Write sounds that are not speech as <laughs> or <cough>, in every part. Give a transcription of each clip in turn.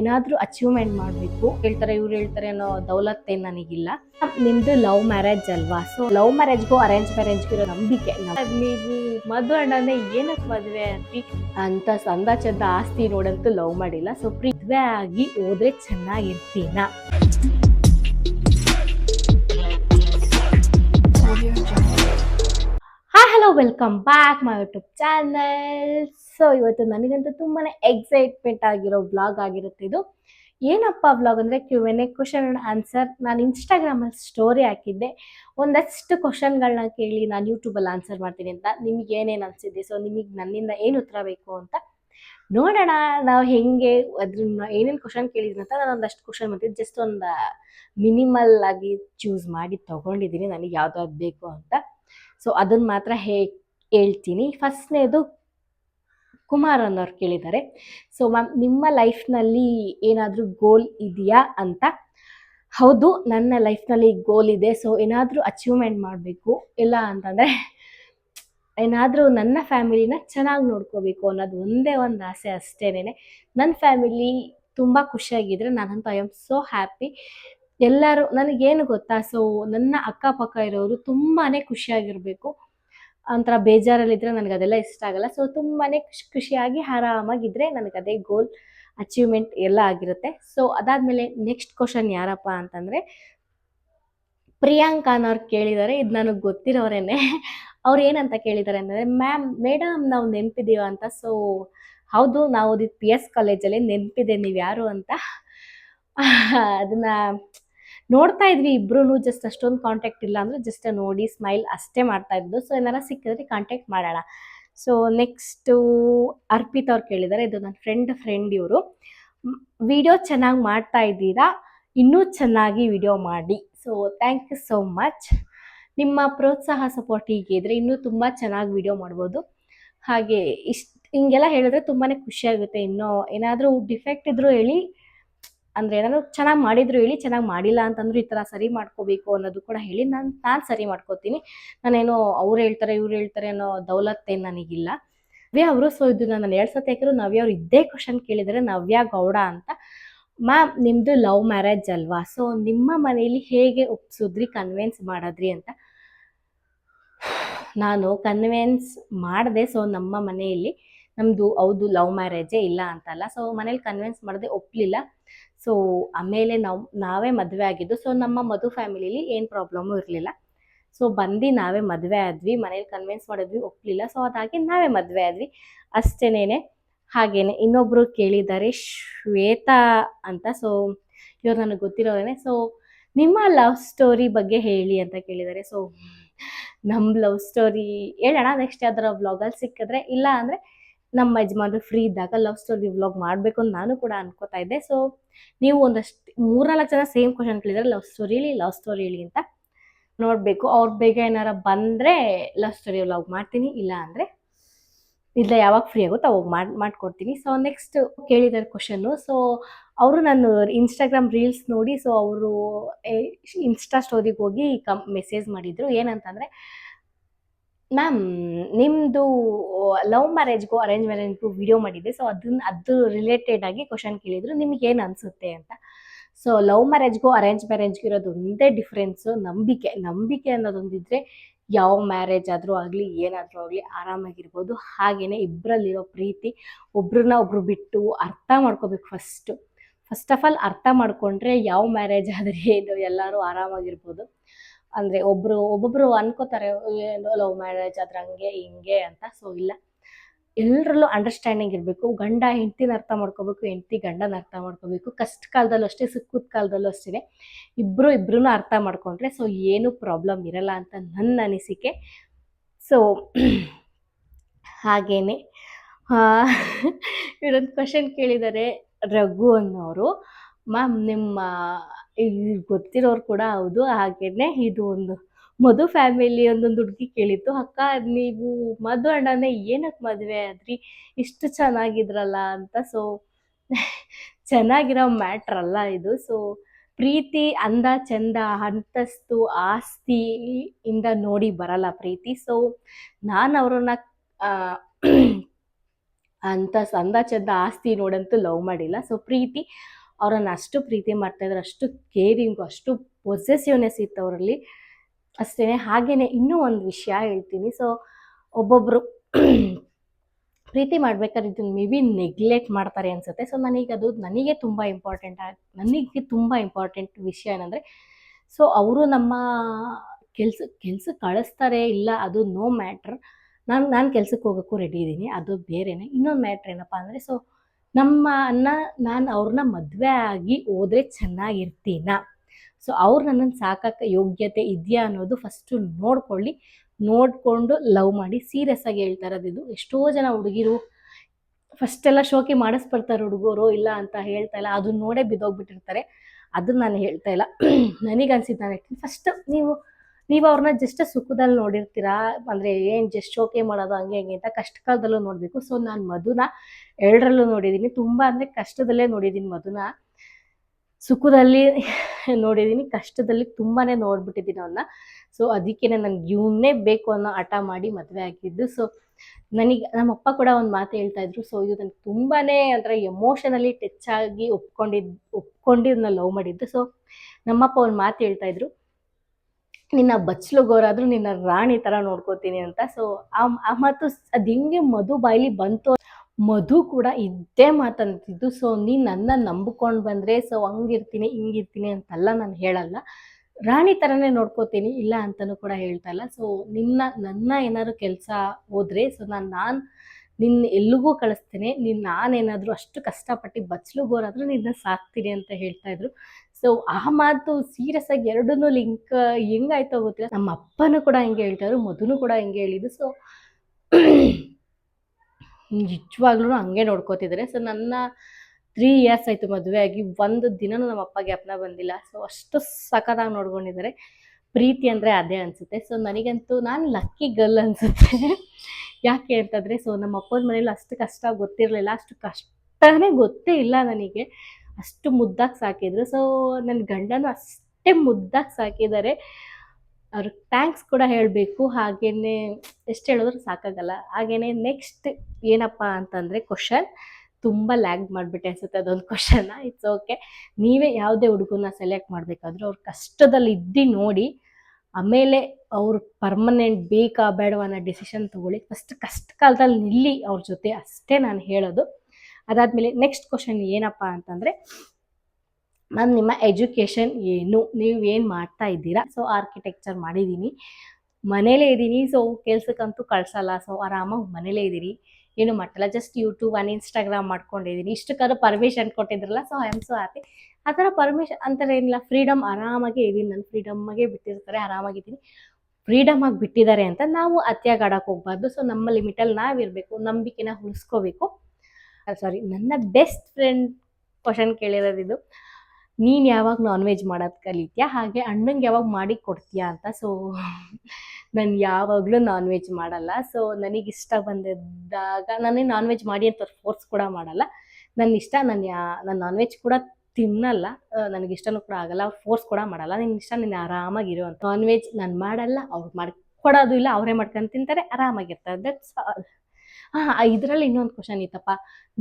ಏನಾದ್ರೂ ಅಚೀವ್ಮೆಂಟ್ ಮಾಡಬೇಕು. ಹೇಳ್ತಾರೆ ಇವ್ರು ಹೇಳ್ತಾರೆ ಅನ್ನೋ ದೌಲತ್ ಏನ್ ನನಗಿಲ್ಲ. ನಿಮ್ದು ಲವ್ ಮ್ಯಾರೇಜ್ ಅಲ್ವಾ? ಸೊ ಲವ್ ಮ್ಯಾರೇಜ್ಗೂ ಅರೇಂಜ್ ಮ್ಯಾರೇಜ್ಗೂ ಇರೋ ನಂಬಿಕೆ ನೀವು ಮದುವೆ ಅಣ್ಣನೇ ಏನಕ್ಕೆ ಮದುವೆ ಅಂತ ಅಂತ ಸಂದ ಚಂದ ಆಸ್ತಿ ನೋಡಂತೂ ಲವ್ ಮಾಡಿಲ್ಲ. ಸೊ ಮದುವೆ ಆಗಿ ಹೋದ್ರೆ ಚೆನ್ನಾಗಿರ್ತೀನ? Hi hello welcome back my YouTube channel so ಇವತ್ತು ನನಗಂತೂ ತುಂಬಾನೇ ಎಕ್ಸೈಟ್ಮೆಂಟ್ ಆಗಿರೋ ಬ್ಲಾಗ್ ಆಗಿರುತ್ತೆ ಇದು. ಏನಪ್ಪ ಬ್ಲಾಗ್ ಅಂದರೆ Q N A question and answer ನಾನು ಇನ್ಸ್ಟಾಗ್ರಾಮಲ್ಲಿ ಸ್ಟೋರಿ ಹಾಕಿದ್ದೆ. ಒಂದಷ್ಟು ಕ್ವಶನ್ಗಳನ್ನ ಕೇಳಿ ನಾನು ಯೂಟ್ಯೂಬಲ್ಲಿ ಆನ್ಸರ್ ಮಾಡ್ತೀನಿ ಅಂತ. ನಿಮ್ಗೆ ಏನೇನು ಅನಿಸಿದೆ ಸೊ ನಿಮಗೆ ನನ್ನಿಂದ ಏನು ಉತ್ತರ ಬೇಕು ಅಂತ. ನೋಡೋಣ, ನಾವು ಹೆಂಗೆ ಅದ್ರ ಏನೇನು ಕ್ವಶನ್ ಕೇಳಿದ್ರಿ ಅಂತ ನಾನು ಒಂದಷ್ಟು ಕ್ವಶನ್ ಮಾಡ್ತೀನಿ. ಜಸ್ಟ್ ಒಂದು ಮಿನಿಮಲ್ ಆಗಿ ಚೂಸ್ ಮಾಡಿ ತೊಗೊಂಡಿದ್ದೀನಿ. ನನಗೆ ಯಾವ್ದಾವ್ದು ಬೇಕು ಅಂತ. ಸೊ ಅದನ್ನು ಮಾತ್ರ ಹೇ, ಹೇಳ್ತೀನಿ. ಫಸ್ಟ್ನೇದು ಕುಮಾರ್ ಅನ್ನೋರು ಕೇಳಿದ್ದಾರೆ ಸೊ ಮ್ಯಾಮ್ ನಿಮ್ಮ ಲೈಫ್ನಲ್ಲಿ ಏನಾದರೂ ಗೋಲ್ ಇದೆಯಾ ಅಂತ? ಹೌದು, ನನ್ನ ಲೈಫ್ನಲ್ಲಿ ಗೋಲ್ ಇದೆ. ಸೊ ಏನಾದರೂ ಅಚೀವ್ಮೆಂಟ್ ಮಾಡಬೇಕು, ಇಲ್ಲ ಅಂತಂದರೆ ಏನಾದರೂ ನನ್ನ ಫ್ಯಾಮಿಲಿನ ಚೆನ್ನಾಗಿ ನೋಡ್ಕೋಬೇಕು ಅನ್ನೋದು ಒಂದೇ ಒಂದು ಆಸೆ ಅಷ್ಟೇನೆ ನನ್ನ ಫ್ಯಾಮಿಲಿ ತುಂಬ ಖುಷಿಯಾಗಿದ್ದರೆ ನಾನಂತೂ ಐ ಆಮ್ ಸೋ ಹ್ಯಾಪಿ ಎಲ್ಲರೂ, ನನಗೇನು ಗೊತ್ತಾ? ಸೊ ನನ್ನ ಅಕ್ಕಪಕ್ಕ ಇರೋರು ತುಂಬಾ ಖುಷಿಯಾಗಿರಬೇಕು. ಒಂಥರ ಬೇಜಾರಲ್ಲಿದ್ದರೆ ನನಗೆ ಅದೆಲ್ಲ ಇಷ್ಟ ಆಗಲ್ಲ. ಸೊ ತುಂಬಾ ಖುಷಿ, ಖುಷಿಯಾಗಿ ಆರಾಮಾಗಿದ್ದರೆ ನನಗೆ ಅದೇ ಗೋಲ್ ಅಚೀವ್ಮೆಂಟ್ ಎಲ್ಲ ಆಗಿರುತ್ತೆ. ಸೊ ಅದಾದಮೇಲೆ ನೆಕ್ಸ್ಟ್ ಕ್ವಶನ್ ಯಾರಪ್ಪ ಅಂತಂದರೆ, ಪ್ರಿಯಾಂಕಾ ಅನ್ನೋರು ಕೇಳಿದ್ದಾರೆ ಇದು ನನಗೆ ಗೊತ್ತಿರೋರೇನೆ. <laughs> ಅವ್ರು ಏನಂತ ಕೇಳಿದ್ದಾರೆ ಅಂದರೆ ಮ್ಯಾಮ್, ಮೇಡಮ್ ನಾವು ನೆನಪಿದ್ದೀವ ಅಂತ. ಸೊ ಹೌದು, ನಾವು ಓದಿದ್ದು ಪಿ ಎಸ್ ಕಾಲೇಜಲ್ಲಿ ನೆನಪಿದೆ ನೀವು ಯಾರು ಅಂತ. <laughs> ಅದನ್ನ ನೋಡ್ತಾ ಇದ್ವಿ ಇಬ್ರು ಜಸ್ಟ್ ಅಷ್ಟೊಂದು ಕಾಂಟ್ಯಾಕ್ಟ್ ಇಲ್ಲ ಅಂದ್ರೆ ಜಸ್ಟ್ ನೋಡಿ ಸ್ಮೈಲ್ ಅಷ್ಟೇ ಮಾಡ್ತಾ ಇದ್ದು ಸೊ ಏನಾರ ಸಿಕ್ಕಿದ್ರೆ ಕಾಂಟ್ಯಾಕ್ಟ್ ಮಾಡೋಣ. ಸೊ ನೆಕ್ಸ್ಟ್ ಅರ್ಪಿತ್ ಅವ್ರು ಕೇಳಿದ್ದಾರೆ ಇದು ನನ್ನ ಫ್ರೆಂಡ್ ಫ್ರೆಂಡ್ ಇವರು. ವಿಡಿಯೋ ಚೆನ್ನಾಗಿ ಮಾಡ್ತಾ ಇದ್ದೀರಾ? ಇನ್ನೂ ಚೆನ್ನಾಗಿ ವಿಡಿಯೋ ಮಾಡಿ. So thank you so much ನಿಮ್ಮ ಪ್ರೋತ್ಸಾಹ ಸಪೋರ್ಟ್ ಹೀಗೆ ಇದ್ರೆ ಇನ್ನೂ ತುಂಬ ಚೆನ್ನಾಗಿ ವಿಡಿಯೋ ಮಾಡ್ಬೋದು. ಹಾಗೆ ಇಷ್ಟು, ಹಿಂಗೆಲ್ಲ ಹೇಳಿದ್ರೆ ತುಂಬಾ ಖುಷಿಯಾಗುತ್ತೆ ಇನ್ನೂ ಏನಾದರೂ ಡಿಫೆಕ್ಟ್ ಇದ್ರೂ ಹೇಳಿ. ಅಂದರೆ ಏನಾದ್ರು ಚೆನ್ನಾಗಿ ಮಾಡಿದ್ರು ಹೇಳಿ, ಚೆನ್ನಾಗಿ ಮಾಡಿಲ್ಲ ಅಂತಂದ್ರು ಈ ಥರ ಸರಿ ಮಾಡ್ಕೋಬೇಕು ಅನ್ನೋದು ಕೂಡ ಹೇಳಿ ನಾನು ನಾನು ಸರಿ ಮಾಡ್ಕೋತೀನಿ. ನಾನೇನು ಅವ್ರು ಹೇಳ್ತಾರೆ, ಇವ್ರು ಹೇಳ್ತಾರೆ ಅನ್ನೋ ದೌಲತ್ ಏನು ನನಗಿಲ್ಲ. ನವ್ಯ ಅವರು ಸೊ ಇದು ನಾನು ಎರಡು ಸತಿ ಹಾಕಿದ್ರು, ನವ್ಯ ಅವ್ರು ಇದ್ದೇ ಕ್ವಶನ್ ಕೇಳಿದರೆ, ನವ್ಯ ಗೌಡ ಅಂತ. ಮ್ಯಾಮ್ ನಿಮ್ಮದು ಲವ್ ಮ್ಯಾರೇಜ್ ಅಲ್ವಾ? ಸೊ ನಿಮ್ಮ ಮನೆಯಲ್ಲಿ ಹೇಗೆ ಒಪ್ಸಿದ್ರಿ ಕನ್ವಿನ್ಸ್ ಮಾಡಿದ್ರಿ ಅಂತ? ನಾನು ಕನ್ವಿನ್ಸ್ ಮಾಡಿದೆ ಸೊ ನಮ್ಮ ಮನೆಯಲ್ಲಿ ನಮ್ಮದು ಹೌದು, ಲವ್ ಮ್ಯಾರೇಜೇ ಇಲ್ಲ ಅಂತಲ್ಲ. ಸೊ ಮನೇಲಿ ಕನ್ವಿನ್ಸ್ ಮಾಡಿದೆ ಒಪ್ಪಲಿಲ್ಲ ಸೊ ಆಮೇಲೆ ನಾವು, ನಾವೇ ಮದುವೆ ಆಗಿದ್ದು ಸೊ ನಮ್ಮ ಮಧು ಫ್ಯಾಮಿಲಿಲಿ ಏನು ಪ್ರಾಬ್ಲಮ್ಮು ಇರಲಿಲ್ಲ. ಸೊ ಬಂದು ನಾವೇ ಮದುವೆ ಆದ್ವಿ, ಮನೇಲಿ ಕನ್ವಿನ್ಸ್ ಮಾಡಿದ್ವಿ ಒಪ್ಪಲಿಲ್ಲ ಸೊ ಅದಾಗಿ ನಾವೇ ಮದುವೆ ಆದ್ವಿ. ಅಷ್ಟೇನೇನೆ, ಹಾಗೇನೆ. ಇನ್ನೊಬ್ರು ಕೇಳಿದ್ದಾರೆ, ಶ್ವೇತಾ ಅಂತ. ಸೊ ಇವ್ರು ನನಗೆ ಗೊತ್ತಿರೋರೇನೆ. ಸೊ ನಿಮ್ಮ ಲವ್ ಸ್ಟೋರಿ ಬಗ್ಗೆ ಹೇಳಿ ಅಂತ ಕೇಳಿದ್ದಾರೆ. ಸೊ ನಮ್ಮ ಲವ್ ಸ್ಟೋರಿ ಹೇಳೋಣ. ನೆಕ್ಸ್ಟ್ ಯಾವ್ದಾರ ವ್ಲಾಗಲ್ಲಿ ಸಿಕ್ಕಿದ್ರೆ, ಇಲ್ಲ ಅಂದರೆ ನಮ್ಮ ಯಜಮಾನ್ರು ಫ್ರೀ ಇದ್ದಾಗ ಲವ್ ಸ್ಟೋರಿ ವ್ಲಾಗ್ ಮಾಡಬೇಕು ಅಂತ ನಾನು ಕೂಡ ಅನ್ಕೋತಾ ಇದ್ದೆ. ಸೊ ನೀವು ಒಂದಷ್ಟು ಮೂರ್ನಾಲ್ಕು ಜನ ಸೇಮ್ ಕ್ವಶನ್ ಕೇಳಿದ್ರೆ ಲವ್ ಸ್ಟೋರಿ ಹೇಳಿ ಲವ್ ಸ್ಟೋರಿ ಹೇಳಿ ಅಂತ ನೋಡಬೇಕು. ಅವ್ರ ಬೇಗ ಏನಾರ ಬಂದರೆ ಲವ್ ಸ್ಟೋರಿ ವ್ಲಾಗ್ ಮಾಡ್ತೀನಿ, ಇಲ್ಲ ಅಂದರೆ ಇಲ್ಲ ಯಾವಾಗ ಫ್ರೀ ಆಗುತ್ತೋ ಅವಾಗ ಮಾಡಿ, ಮಾಡ್ಕೊಡ್ತೀನಿ. ಸೊ ನೆಕ್ಸ್ಟ್ ಕೇಳಿದ್ದಾರೆ ಕ್ವಶನ್ನು ಸೊ ಅವರು ನಾನು ಇನ್ಸ್ಟಾಗ್ರಾಮ್ ರೀಲ್ಸ್ ನೋಡಿ ಸೊ ಅವರು ಇನ್ಸ್ಟಾ ಸ್ಟೋರಿಗೆ ಹೋಗಿ ಕಮ್ ಮೆಸೇಜ್ ಮಾಡಿದರು. ಏನಂತಂದರೆ ಮ್ಯಾಮ್ ನಿಮ್ಮದು ಲವ್ ಮ್ಯಾರೇಜ್ಗೂ ಅರೇಂಜ್ ಮ್ಯಾರೇಜ್ಗೂ ವಿಡಿಯೋ ಮಾಡಿದ್ದೆ. ಸೊ ಅದನ್ನ ಅದು ರಿಲೇಟೆಡ್ ಆಗಿ ಕ್ವಶನ್ ಕೇಳಿದ್ರು. ನಿಮಗೆ ಏನು ಅನಿಸುತ್ತೆ ಅಂತ. ಸೊ ಲವ್ ಮ್ಯಾರೇಜ್ಗೂ ಅರೇಂಜ್ ಮ್ಯಾರೇಜ್ಗೂ ಇರೋದು ಒಂದೇ ಡಿಫ್ರೆನ್ಸು ನಂಬಿಕೆ. ನಂಬಿಕೆ ಅನ್ನೋದೊಂದಿದ್ರೆ ಯಾವ ಮ್ಯಾರೇಜ್ ಆದರೂ ಆಗಲಿ, ಏನಾದರೂ ಆಗಲಿ, ಆರಾಮಾಗಿರ್ಬೋದು. ಹಾಗೆಯೇ ಇಬ್ಬರಲ್ಲಿರೋ ಪ್ರೀತಿ, ಒಬ್ರನ್ನ ಒಬ್ರು ಬಿಟ್ಟು ಅರ್ಥ ಮಾಡ್ಕೋಬೇಕು ಫಸ್ಟು ಫಸ್ಟ್ ಆಫ್ ಆಲ್ ಅರ್ಥ ಮಾಡ್ಕೊಂಡ್ರೆ ಯಾವ ಮ್ಯಾರೇಜ್ ಆದರೆ ಏನು ಎಲ್ಲರೂ ಆರಾಮಾಗಿರ್ಬೋದು. ಅಂದರೆ ಒಬ್ಬರು ಒಬ್ಬೊಬ್ಬರು ಅನ್ಕೋತಾರೆ ಏನು ಲವ್ ಮ್ಯಾರೇಜ್ ಅದ್ರ ಹಂಗೆ, ಹಿಂಗೆ ಅಂತ. ಸೊ ಇಲ್ಲ. ಎಲ್ಲರಲ್ಲೂ ಅಂಡರ್ಸ್ಟ್ಯಾಂಡಿಂಗ್ ಇರಬೇಕು. ಗಂಡ ಹೆಂಡ್ತಿನ ಅರ್ಥ ಮಾಡ್ಕೋಬೇಕು, ಹೆಂಡ್ತಿ ಗಂಡನ ಅರ್ಥ ಮಾಡ್ಕೋಬೇಕು. ಕಷ್ಟ ಕಾಲದಲ್ಲೂ ಅಷ್ಟೇ, ಸುಖದ ಕಾಲದಲ್ಲೂ ಅಷ್ಟೇ ಇಬ್ಬರು ಇಬ್ಬರೂ ಅರ್ಥ ಮಾಡ್ಕೊಂಡ್ರೆ ಸೊ ಏನು ಪ್ರಾಬ್ಲಮ್ ಇರಲ್ಲ ಅಂತ ನನ್ನ ಅನಿಸಿಕೆ. ಸೊ <clears throat> ಹಾಗೇನೆ. ಇವರೊಂದು ಕ್ವಶನ್ ಕೇಳಿದ್ದಾರೆ ರಘು ಅನ್ನೋರು. ಮ್ಯಾಮ್, ನಿಮ್ಮ ಇದು ಗೊತ್ತಿರೋರು ಕೂಡ ಹೌದು, ಹಾಗೇನೆ ಇದು ಒಂದು ಮಧು ಫ್ಯಾಮಿಲಿ ಒಂದೊಂದು ಹುಡುಗಿ ಕೇಳಿತ್ತು, ಅಕ್ಕ, ನೀವು ಮಧು ಅಣ್ಣನೇ ಏನಕ್ಕೆ ಮದುವೆ ಆದ್ರಿ? ಇಷ್ಟು ಚೆನ್ನಾಗಿದ್ರಲ್ಲ ಅಂತ. ಸೊ ಚೆನ್ನಾಗಿರೋ ಮ್ಯಾಟ್ರ್ ಅಲ್ಲ ಇದು. ಸೊ ಪ್ರೀತಿ, ಅಂದ, ಚಂದ, ಅಂತಸ್ತು, ಆಸ್ತಿ ಇಂದ ನೋಡಿ ಬರಲ್ಲ ಪ್ರೀತಿ. ಸೊ ನಾನು ಅವ್ರನ್ನ ಅಂತ ಅಂದ, ಚಂದ, ಆಸ್ತಿ ನೋಡಂತೂ ಲವ್ ಮಾಡಿಲ್ಲ. ಸೊ ಪ್ರೀತಿ ಅವರನ್ನು ಅಷ್ಟು ಪ್ರೀತಿ ಮಾಡ್ತಾ ಇದ್ರು, ಅಷ್ಟು ಕೇರಿಂಗು ಅಷ್ಟು ಪೊಸೆಸಿವ್ನೆಸ್ ಇತ್ತು ಅವರಲ್ಲಿ ಅಷ್ಟೇ ಹಾಗೆಯೇ ಇನ್ನೂ ಒಂದು ವಿಷಯ ಹೇಳ್ತೀನಿ. ಸೊ ಒಬ್ಬೊಬ್ಬರು <clears throat> ಪ್ರೀತಿ ಮಾಡ್ಬೇಕಾದ್ರೆ ಇದನ್ನು ಮೇ ಬಿ ನೆಗ್ಲೆಕ್ಟ್ ಮಾಡ್ತಾರೆ ಅನ್ಸುತ್ತೆ. ಸೊ ನನಗೆ ಅದು ನನಗೆ ತುಂಬ ಇಂಪಾರ್ಟೆಂಟ್ ನನಗೆ ತುಂಬ ಇಂಪಾರ್ಟೆಂಟ್ ವಿಷಯ ಏನಂದರೆ ಸೊ ಅವರು ನಮ್ಮ ಕೆಲಸ ಕೆಲಸ ಕಳಿಸ್ತಾರೆ ಇಲ್ಲ ಅದು ನೋ ಮ್ಯಾಟ್ರ್ ನಾನು ನಾನು ಕೆಲಸಕ್ಕೆ ಹೋಗೋಕ್ಕೂ ರೆಡಿ ಇದ್ದೀನಿ ಅದು ಬೇರೆನೇ. ಇನ್ನೊಂದು ಮ್ಯಾಟ್ರ್ ಏನಪ್ಪ ಅಂದರೆ ಸೊ ನಮ್ಮ ಅನ್ನ ನಾನು ಅವ್ರನ್ನ ಮದುವೆ ಆಗಿ ಹೋದ್ರೆ ಚೆನ್ನಾಗಿರ್ತೀನ. ಸೊ ಅವ್ರು ನನ್ನನ್ನು ಸಾಕಕ್ಕೆ ಯೋಗ್ಯತೆ ಇದೆಯಾ ಅನ್ನೋದು ಫಸ್ಟು ನೋಡ್ಕೊಳ್ಳಿ. ನೋಡಿಕೊಂಡು ಲವ್ ಮಾಡಿ ಸೀರಿಯಸ್ ಆಗಿ ಹೇಳ್ತಾ ಇರೋದಿದ್ದು ಎಷ್ಟೋ ಜನ ಹುಡುಗಿರು ಫಸ್ಟೆಲ್ಲ ಶೋಕಿ ಮಾಡಿಸ್ಬಿಡ್ತಾರೆ ಹುಡುಗರು, ಇಲ್ಲ ಅಂತ ಹೇಳ್ತಾ ಇಲ್ಲ. ಅದನ್ನ ನೋಡೇ ಬಿದ್ದೋಗ್ಬಿಟ್ಟಿರ್ತಾರೆ. ಅದನ್ನ ನಾನು ಹೇಳ್ತಾ ಇಲ್ಲ. ನನಗೆ ಅನ್ಸಿದ್ದು ನಾನು ಫಸ್ಟ್ ನೀವು ನೀವು ಅವ್ರನ್ನ ಜಸ್ಟ್ ಸುಖದಲ್ಲಿ ನೋಡಿರ್ತೀರಾ? ಅಂದರೆ ಏನು ಜಸ್ಟ್ ಶೋಕೆ ಮಾಡೋದು ಹಂಗೆ ಹಂಗೆ ಅಂತ ಕಷ್ಟ ಕಾಲದಲ್ಲೂ ನೋಡಬೇಕು. ಸೊ ನಾನು ಮಧುನ ಎರಡರಲ್ಲೂ ನೋಡಿದ್ದೀನಿ ತುಂಬ ಅಂದರೆ ಕಷ್ಟದಲ್ಲೇ ನೋಡಿದ್ದೀನಿ ಮಧುನ. ಸುಖದಲ್ಲಿ ನೋಡಿದ್ದೀನಿ ಕಷ್ಟದಲ್ಲಿ ತುಂಬಾ ನೋಡ್ಬಿಟ್ಟಿದ್ದೀನಿ ಅವನ್ನ ಸೊ ಅದಕ್ಕೆ ನನಗೆ ಇವನ್ನೇ ಬೇಕು ಅನ್ನೋ ಹಠ ಮಾಡಿ ಮದುವೆ ಆಗಿದ್ದು. ಸೊ ನನಗೆ, ನಮ್ಮಪ್ಪ ಕೂಡ ಒಂದು ಮಾತು ಹೇಳ್ತಾ ಇದ್ರು. ಸೊ ಇದು ನನಗೆ ತುಂಬಾ ಅಂದರೆ ಎಮೋಷನಲಿ ಟಚ್ ಆಗಿ ಒಪ್ಕೊಂಡಿದ್ದು ಒಪ್ಕೊಂಡಿದ್ದನ್ನ ಲವ್ ಮಾಡಿದ್ದು. ಸೊ ನಮ್ಮಪ್ಪ ಒಂದು ಮಾತು ಹೇಳ್ತಾ ಇದ್ರು. ನಿನ್ನ ಬಚ್ಚಲುಗೋರಾದ್ರೂ ನಿನ್ನ ರಾಣಿ ಥರ ನೋಡ್ಕೋತೀನಿ ಅಂತ. ಸೊ ಆ ಮಾತು ಅದು ಹೆಂಗೆ ಮಧು ಬಾಯಿಲಿ ಬಂತು. ಮಧು ಕೂಡ ಇದ್ದೇ ಮಾತಂತಿದ್ದು. ಸೊ ನೀನು ನನ್ನ ನಂಬ್ಕೊಂಡು ಬಂದರೆ ಸೊ ಹಂಗಿರ್ತೀನಿ, ಹಿಂಗಿರ್ತೀನಿ ಅಂತೆಲ್ಲ ನಾನು ಹೇಳಲ್ಲ. ರಾಣಿ ಥರನೇ ನೋಡ್ಕೋತೀನಿ, ಇಲ್ಲ ಅಂತಲೂ ಕೂಡ ಹೇಳ್ತಾ ಇಲ್ಲ. ಸೊ ನಿನ್ನ, ನನ್ನ ಏನಾದ್ರು ಕೆಲಸ ಹೋದರೆ ಸೊ ನಾನು ನಾನು ನಿನ್ನ ಎಲ್ಲಿಗೂ ಕಳಿಸ್ತೇನೆ. ನಿನ್ನ ನಾನೇನಾದರೂ ಅಷ್ಟು ಕಷ್ಟಪಟ್ಟು ಬಚ್ಚಲುಗೋರಾದ್ರೂ ನಿನ್ನ ಸಾಕ್ತೀನಿ ಅಂತ ಹೇಳ್ತಾ ಇದ್ರು. ಸೊ ಆ ಮಾತು ಸೀರಿಯಸ್ ಆಗಿ ಎರಡನ್ನೂ ಲಿಂಕ್ ಹೆಂಗಾಯ್ತೋ ಗೊತ್ತಿಲ್ಲ. ನಮ್ಮ ಅಪ್ಪನೂ ಕೂಡ ಹಿಂಗೆ ಹೇಳ್ತಾಯಿದ್ರು ಮಧುನು ಕೂಡ ಹಿಂಗೆ ಹೇಳಿದ್ದು. ಸೊ <clears throat> ನಿಜವಾಗ್ಲೂ ಹಂಗೆ ನೋಡ್ಕೋತಿದ್ದಾರೆ. ಸೊ ನನ್ನ ತ್ರೀ ಇಯರ್ಸ್ ಆಯಿತು ಮದುವೆ ಆಗಿ, ಒಂದು ದಿನನೂ ನಮ್ಮ ಅಪ್ಪ ಜ್ಞಾಪನ ಬಂದಿಲ್ಲ. ಸೊ ಅಷ್ಟು ಸಖತ್ತಾಗಿ ನೋಡ್ಕೊಂಡಿದ್ದಾರೆ. ಪ್ರೀತಿ ಅಂದರೆ ಅದೇ ಅನಿಸುತ್ತೆ. ಸೊ ನನಗಂತೂ ನಾನು ಲಕ್ಕಿ ಗರ್ಲ್ ಅನಿಸುತ್ತೆ. ಯಾಕೆ ಅಂತಂದರೆ ಸೊ ನಮ್ಮ ಅಪ್ಪನ ಮನೇಲಿ ಅಷ್ಟು ಕಷ್ಟ ಗೊತ್ತಿರಲಿಲ್ಲ. ಅಷ್ಟು ಕಷ್ಟನೇ ಗೊತ್ತೇ ಇಲ್ಲ ನನಗೆ. ಅಷ್ಟು ಮುದ್ದಾಗಿ ಸಾಕಿದ್ರು. ಸೊ ನನ್ನ ಗಂಡನೂ ಅಷ್ಟೇ ಮುದ್ದಾಗಿ ಸಾಕಿದ್ದಾರೆ ಅವ್ರಿಗೆ ಥ್ಯಾಂಕ್ಸ್ ಕೂಡ ಹೇಳಬೇಕು. ಹಾಗೆಯೇ ಎಷ್ಟು ಹೇಳಿದ್ರು ಸಾಕಾಗಲ್ಲ. ಹಾಗೆಯೇ ನೆಕ್ಸ್ಟ್ ಏನಪ್ಪ ಅಂತಂದರೆ ಕ್ವಶನ್ ತುಂಬ ಲ್ಯಾಗ್ ಮಾಡಿಬಿಟ್ಟೆ ಅನ್ಸುತ್ತೆ ಅದೊಂದು ಕ್ವಶನ್ನ ಇಟ್ಸ್ ಓಕೆ ನೀವೇ ಯಾವುದೇ ಹುಡುಗನ ಸೆಲೆಕ್ಟ್ ಮಾಡಬೇಕಾದ್ರೂ ಅವ್ರ ಕಷ್ಟದಲ್ಲಿ ಇದ್ದು ನೋಡಿ, ಆಮೇಲೆ ಅವ್ರು ಪರ್ಮನೆಂಟ್ ಬೇಕಾ ಬೇಡವ ಅನ್ನೋ ಡಿಸಿಷನ್ ತೊಗೊಳ್ಳಿ. ಫಸ್ಟ್ ಕಷ್ಟ ಕಾಲದಲ್ಲಿ ನಿಲ್ಲಿ ಅವ್ರ ಜೊತೆ. ಅಷ್ಟೇ ನಾನು ಹೇಳೋದು. ಅದಾದಮೇಲೆ ನೆಕ್ಸ್ಟ್ ಕ್ವಶನ್ ಏನಪ್ಪ ಅಂತಂದರೆ ಮ್ಯಾಮ್ ನಿಮ್ಮ ಎಜುಕೇಷನ್ ಏನು? ನೀವು ಏನು ಮಾಡ್ತಾ ಇದ್ದೀರಾ? ಸೊ ಆರ್ಕಿಟೆಕ್ಚರ್ ಮಾಡಿದ್ದೀನಿ. ಮನೇಲೇ ಇದ್ದೀನಿ ಸೊ ಕೆಲ್ಸಕ್ಕಂತೂ ಕಳ್ಸಲ್ಲ. ಸೊ ಆರಾಮಾಗಿ ಮನೇಲೇ ಇದ್ದೀರಿ ಏನು ಮಾಡ್ತಲ್ಲ ಜಸ್ಟ್ ಯೂಟ್ಯೂಬ್ ಆ್ಯಂಡ್ ಇನ್ಸ್ಟಾಗ್ರಾಮ್ ಮಾಡ್ಕೊಂಡಿದ್ದೀನಿ. ಇಷ್ಟಕ್ಕಾದ್ರೂ permission ಕೊಟ್ಟಿದ್ರಲ್ಲ so I am so happy ಆ ಥರ ಪರ್ಮಿಷನ್ ಅಂತಾರೆ ಏನಿಲ್ಲ ಫ್ರೀಡಮ್ ಆರಾಮಾಗಿ ಇದ್ದೀನಿ. ನಾನು ಫ್ರೀಡಮ್ಮಾಗೆ ಬಿಟ್ಟಿರ್ತಾರೆ ಆರಾಮಾಗಿದ್ದೀನಿ ಫ್ರೀಡಮ್ ಆಗಿ ಬಿಟ್ಟಿದ್ದಾರೆ ಅಂತ ನಾವು ಅತ್ಯಾಗಾಡಕ್ಕೆ ಹೋಗ್ಬಾರ್ದು. ಸೊ ನಮ್ಮ ಲಿಮಿಟಲ್ಲಿ ನಾವಿರಬೇಕು, ನಂಬಿಕೆನ ಉಳಿಸ್ಕೋಬೇಕು. ಸಾರಿ ನನ್ನ ಬೆಸ್ಟ್ ಫ್ರೆಂಡ್ ಕ್ವಶನ್ ಕೇಳಿರೋದು ಇದು. ನೀನು ಯಾವಾಗ ನಾನ್ ವೆಜ್ ಮಾಡೋದು ಕಲಿತೀಯಾ? ಹಾಗೆ ಅಣ್ಣಂಗೆ ಯಾವಾಗ ಮಾಡಿ ಕೊಡ್ತೀಯಾ ಅಂತ? ಸೊ ನಾನು ಯಾವಾಗಲೂ ನಾನ್ ವೆಜ್ ಮಾಡಲ್ಲ. ಸೊ ನನಗೆ ಇಷ್ಟ ಬಂದಿದ್ದಾಗ ನಾನೇ ನಾನ್ ವೆಜ್ ಮಾಡಿ ಅಂತ ಫೋರ್ಸ್ ಕೂಡ ಮಾಡಲ್ಲ. ನನ್ನ ಇಷ್ಟ, ನಾನು ಯಾ, ನಾನು ನಾನ್ ವೆಜ್ ಕೂಡ ತಿನ್ನಲ್ಲ. ನನಗೆ ಇಷ್ಟನೂ ಕೂಡ ಆಗಲ್ಲ. ಫೋರ್ಸ್ ಕೂಡ ಮಾಡಲ್ಲ. ನಿನ್ನ ಇಷ್ಟ, ನೀನು ಆರಾಮಾಗಿರೋ ಅಂತ. ನಾನ್ ವೆಜ್ ನಾನು ಮಾಡಲ್ಲ. ಅವ್ರು ಮಾಡಿ ಕೊಡೋದು ಇಲ್ಲ. ಅವರೇ ಮಾಡ್ಕೊಂಡು ತಿಂತಾರೆ. ಆರಾಮಾಗಿರ್ತಾರೆ. ದಟ್ಸ್ ಹಾಂ ಇದರಲ್ಲಿ ಇನ್ನೊಂದು ಕ್ವಶನ್ ಇತ್ತಪ್ಪ.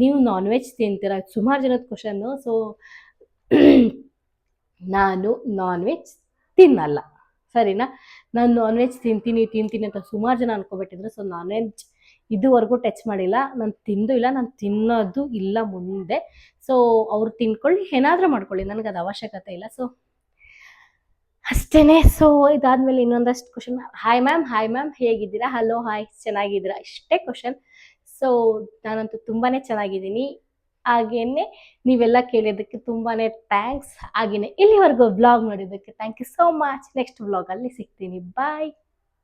ನೀವು ನಾನ್ ವೆಜ್ ತಿಂತೀರ ಸುಮಾರು ಜನದ ಕ್ವಶನ್ನು ಸೊ ನಾನು ನಾನ್ ವೆಜ್ ತಿನ್ನಲ್ಲ. ಸರಿನಾ? ನಾನು ನಾನ್ ವೆಜ್ ತಿಂತೀನಿ ತಿಂತೀನಿ ಅಂತ ಸುಮಾರು ಜನ ಅನ್ಕೋಬಿಟ್ಟಿದ್ರು. ಸೊ ನಾನ್ ವೆಜ್ ಇದುವರೆಗೂ ಟಚ್ ಮಾಡಿಲ್ಲ. ನಾನು ತಿಂದು ಇಲ್ಲ, ನಾನು ತಿನ್ನೋದು ಇಲ್ಲ ಮುಂದೆ. ಸೊ ಅವ್ರು ತಿನ್ಕೊಳ್ಳಿ ಏನಾದರೂ ಮಾಡ್ಕೊಳ್ಳಿ. ನನಗೆ ಅದು ಅವಶ್ಯಕತೆ ಇಲ್ಲ. ಸೊ ಅಷ್ಟೇ ಸೊ ಇದಾದ್ಮೇಲೆ ಇನ್ನೊಂದಷ್ಟು question hi ma'am hi ma'am ಹೇಗಿದ್ದೀರಾ? ಹಲೋ ಹಾಯ್ ಚೆನ್ನಾಗಿದ್ದೀರಾ? ಇಷ್ಟೇ ಕ್ವಶನ್ ಸೊ ನಾನಂತೂ ತುಂಬಾ ಚೆನ್ನಾಗಿದ್ದೀನಿ. ಹಾಗೇನೆ ನೀವೆಲ್ಲ ಕೇಳಿದ್ದಕ್ಕೆ ತುಂಬಾ ಥ್ಯಾಂಕ್ಸ್ ಹಾಗೆಯೇ ಇಲ್ಲಿವರೆಗೂ ಬ್ಲಾಗ್ ನೋಡಿದ್ದಕ್ಕೆ thank you so much next ವ್ಲಾಗಲ್ಲಿ ಸಿಗ್ತೀನಿ. ಬಾಯ್